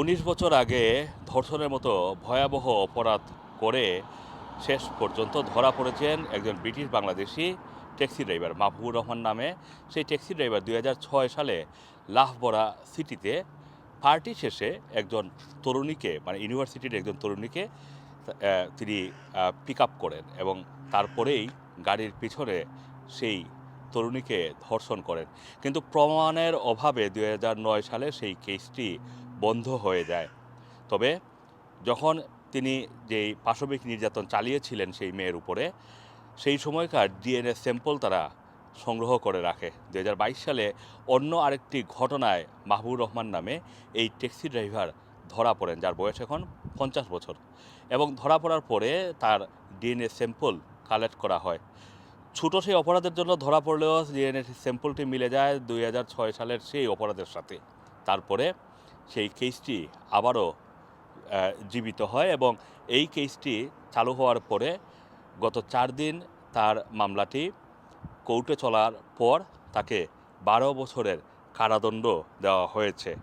উনিশ বছর আগে ধর্ষণের মতো ভয়াবহ অপরাধ করে শেষ পর্যন্ত ধরা পড়েছেন একজন British Bangladeshi taxi driver, Mahbubur Rahman নামে। সেই ট্যাক্সি ড্রাইভার দুই হাজার ছয় সালে লাহবরা সিটিতে পার্টি শেষে একজন তরুণীকে মানে ইউনিভার্সিটির একজন তরুণীকে তিনি পিক আপ করেন এবং তারপরেই গাড়ির পিছনে সেই তরুণীকে ধর্ষণ করেন। কিন্তু প্রমাণের অভাবে দুই হাজার নয় সালে সেই কেসটি বন্ধ হয়ে যায়। তবে যখন তিনি যেই পাশবিক নির্যাতন চালিয়েছিলেন সেই মেয়ের উপরে, সেই সময়কার ডিএনএ স্যাম্পল তারা সংগ্রহ করে রাখে। দু হাজার বাইশ সালে অন্য আরেকটি ঘটনায় মাহবুব রহমান নামে এই ট্যাক্সি ড্রাইভার ধরা পড়েন, যার বয়স এখন পঞ্চাশ বছর। এবং ধরা পড়ার পরে তার ডিএনএ স্যাম্পল কালেক্ট করা হয়। ছোটো সেই অপরাধের জন্য ধরা পড়লেও ডিএনএ স্যাম্পলটি মিলে যায় দুই হাজার ছয় সালের সেই অপরাধের সাথে। তারপরে সেই কেসটি আবারও জীবিত হয় এবং এই কেসটি চালু হওয়ার পরে গত চার দিন তার মামলাটি কোর্টে চলার পর তাকে বারো বছরের কারাদণ্ড দেওয়া হয়েছে।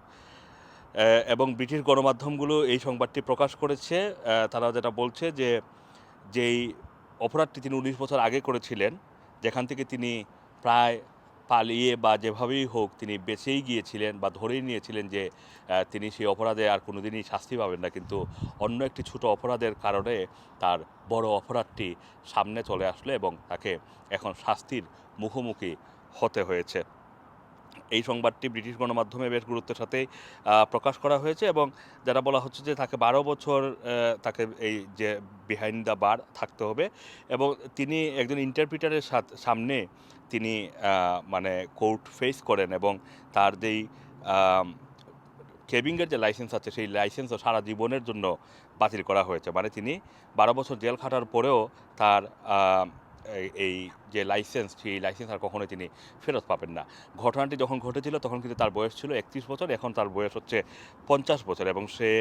এবং ব্রিটিশ গণমাধ্যমগুলো এই সংবাদটি প্রকাশ করেছে। তারা যেটা বলছে যে, যেই অপরাধটি তিনি উনিশ বছর আগে করেছিলেন, যেখান থেকে তিনি প্রায় পালিয়ে বা যেভাবেই হোক তিনি বেঁচেই গিয়েছিলেন বা ধরেই নিয়েছিলেন যে তিনি সেই অপরাধে আর কোনোদিনই শাস্তি পাবেন না। কিন্তু অন্য একটি ছোট অপরাধের কারণে তার বড় অপরাধটি সামনে চলে আসলো এবং তাকে এখন শাস্তির মুখোমুখি হতে হয়েছে। এই সংবাদটি ব্রিটিশ গণমাধ্যমে বেশ গুরুত্বের সাথে প্রকাশ করা হয়েছে এবং যারা বলা হচ্ছে যে তাকে বারো বছর তাকে এই যে বিহাইন্ড দ্য বার থাকতে হবে এবং তিনি একজন ইন্টারপ্রিটারের সামনে তিনি মানে কোর্ট ফেস করেন এবং তার যেই কেবিংয়ের যে লাইসেন্স আছে সেই লাইসেন্সও সারা জীবনের জন্য বাতিল করা হয়েছে। মানে তিনি বারো বছর জেল খাটার পরেও তার এই- যে লাইসেন্স সেই লাইসেন্স আর কখনোই তিনি ফেরত পাবেন না। ঘটনাটি যখন ঘটেছিল, তখন কিন্তু তার বয়স ছিল একত্রিশ বছর, এখন তার বয়স হচ্ছে পঞ্চাশ বছর এবং সে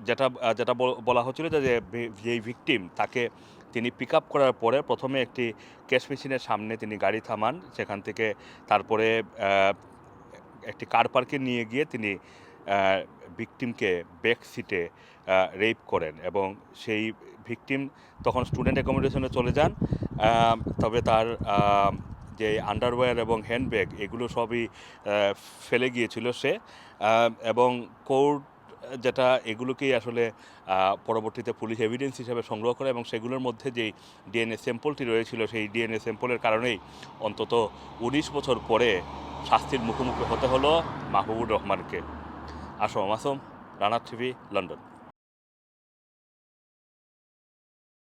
যেটা যেটা বল- হচ্ছিল যে যেই ভিকটিম তাকে তিনি পিক আপ করার পরে প্রথমে একটি ক্যাশ মেশিনের সামনে তিনি গাড়ি থামান, সেখান থেকে তারপরে একটি কার পার্কে নিয়ে গিয়ে তিনি ভিকটিমকে ব্যাক সিটে রেপ করেন এবং সেই ভিকটিম তখন স্টুডেন্ট অ্যাকোমোডেশনে চলে যান। তবে তার যে আন্ডারওয়্যার এবং হ্যান্ডব্যাগ এগুলো সবই ফেলে গিয়েছিল সে। এবং কোর্ট যেটা এগুলোকেই আসলে পরবর্তীতে পুলিশ এভিডেন্স হিসাবে সংগ্রহ করে এবং সেগুলোর মধ্যে যেই ডিএনএ স্যাম্পলটি রয়েছিল সেই ডিএনএ স্যাম্পলের কারণেই অন্তত উনিশ বছর পরে শাস্তির মুখোমুখি হতে হলো মাহবুবুর রহমানকে। আসম আসম রানার টিভি লন্ডন।